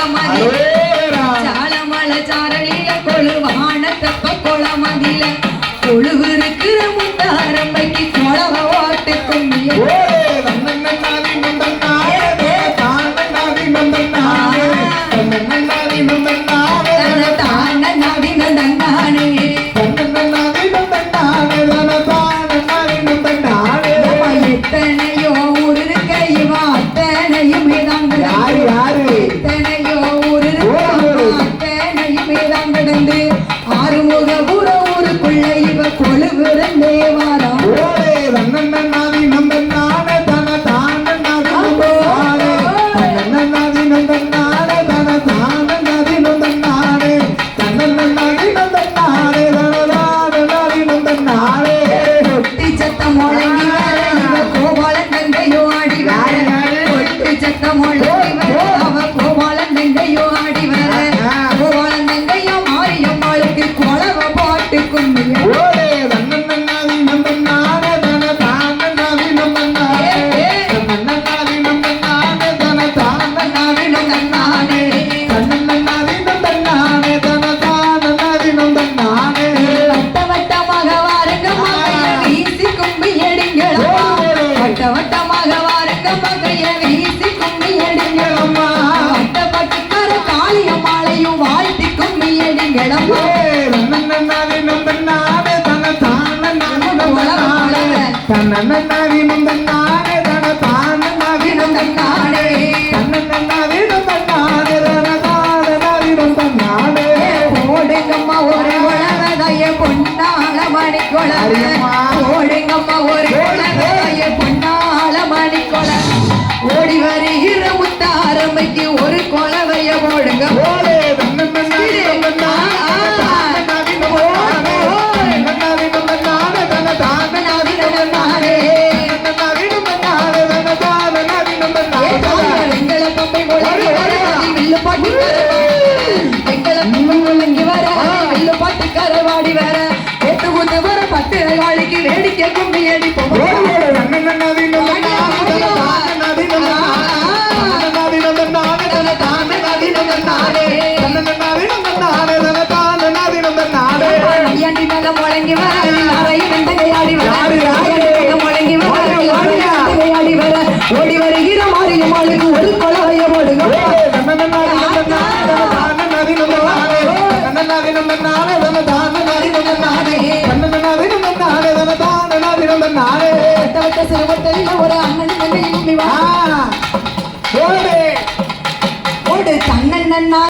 கொளமதில சாலமல சாரணிய கொழுவான தப்ப கொளமதில. கொழுகு இருக்கிற முந்தாரம்பைக்கு கொளவ ஓட்டு கும்பிய மந்தன் கடந்து ஆறுமுக ஊர ஊருக்குள்ள இவ கொழுவிருந்தே வாரா சத்தம் முழங்கி கோபால தந்தையோடி சத்தம் முழங்கி வட்டமாக வாருங்க பகைய வீசி கும்மி எடுங்களம்மா வட்ட பட்டுக்கார காளி அம்மாளையும் வாழ்த்தி கும்மி எடுங்களம்மா தன்னன்னாவி முந்தன்னானே தன தானன்னாவி முந்தன்னானே தன்னன்னாவி முந்தன்னானே தன தானன்னாவி முந்தன்னானே போடுங்கம்மா ஒரு உழவதைய பொன்னால மணிக்குழ பட்டு வாழைக்கு வேடிக்கை கும்பி முழங்கி வர ஓடி வருகிற மாரியம் ஆளுக்கு ஒரு கொலவைய போடுங்க நன்னாதி நம்ம நாளே நம்ம se llevó el telín ahora.